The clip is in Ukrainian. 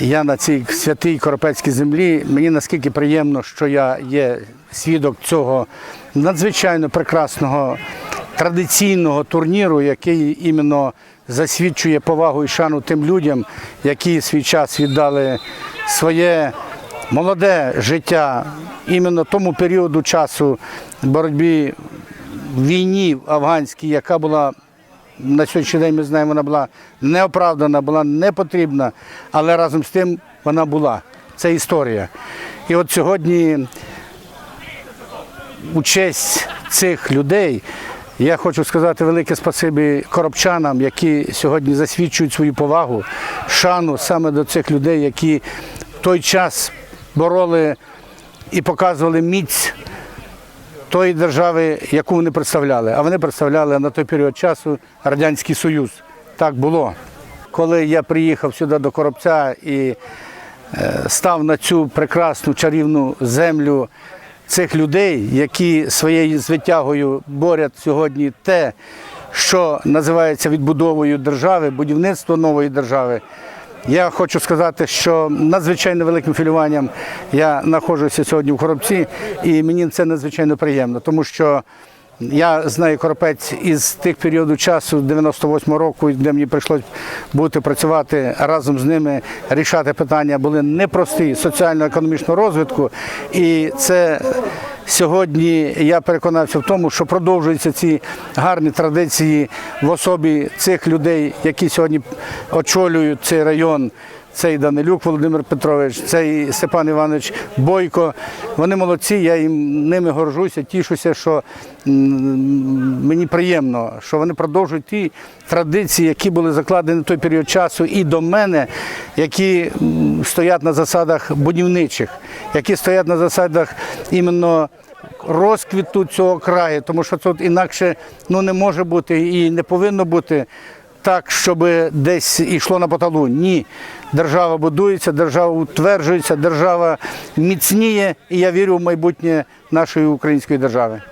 я на цій святій Коропецькій землі. Мені наскільки приємно, що я є свідок цього надзвичайно прекрасного традиційного турніру, який іменно засвідчує повагу і шану тим людям, які свій час віддали своє молоде життя іменно тому періоду часу боротьби в війні афганській, яка була на сьогоднішній день ми знаємо, вона була неоправдана, була непотрібна, але разом з тим вона була. Це історія. І от сьогодні у честь цих людей я хочу сказати велике спасибі коробчанам, які сьогодні засвідчують свою повагу, шану саме до цих людей, які в той час бороли і показували міць тої держави, яку вони представляли. А вони представляли на той період часу Радянський Союз. Так було. Коли я приїхав сюди до Коробця і е, став на цю прекрасну чарівну землю цих людей, які своєю звитягою борять сьогодні те, що називається відбудовою держави, будівництво нової держави. Я хочу сказати, що надзвичайно великим хвилюванням я знаходжуся сьогодні в Коробці, і мені це надзвичайно приємно, тому що я знаю Коропець із тих періодів часу, 98-го року, де мені прийшлось бути працювати разом з ними, рішати питання були непрості соціально-економічного розвитку. І це сьогодні я переконався в тому, що продовжуються ці гарні традиції в особі цих людей, які сьогодні очолюють цей район. Цей Данилюк Володимир Петрович, цей Степан Іванович Бойко. Вони молодці, я їм ними горжуся, тішуся, що мені приємно, що вони продовжують ті традиції, які були закладені в той період часу і до мене, які стоять на засадах будівничих, які стоять на засадах іменно розквіту цього краю, тому що тут інакше ну, не може бути і не повинно бути так, щоб десь йшло на поталу. Ні. Держава будується, держава утверджується, держава міцніє, і я вірю в майбутнє нашої української держави.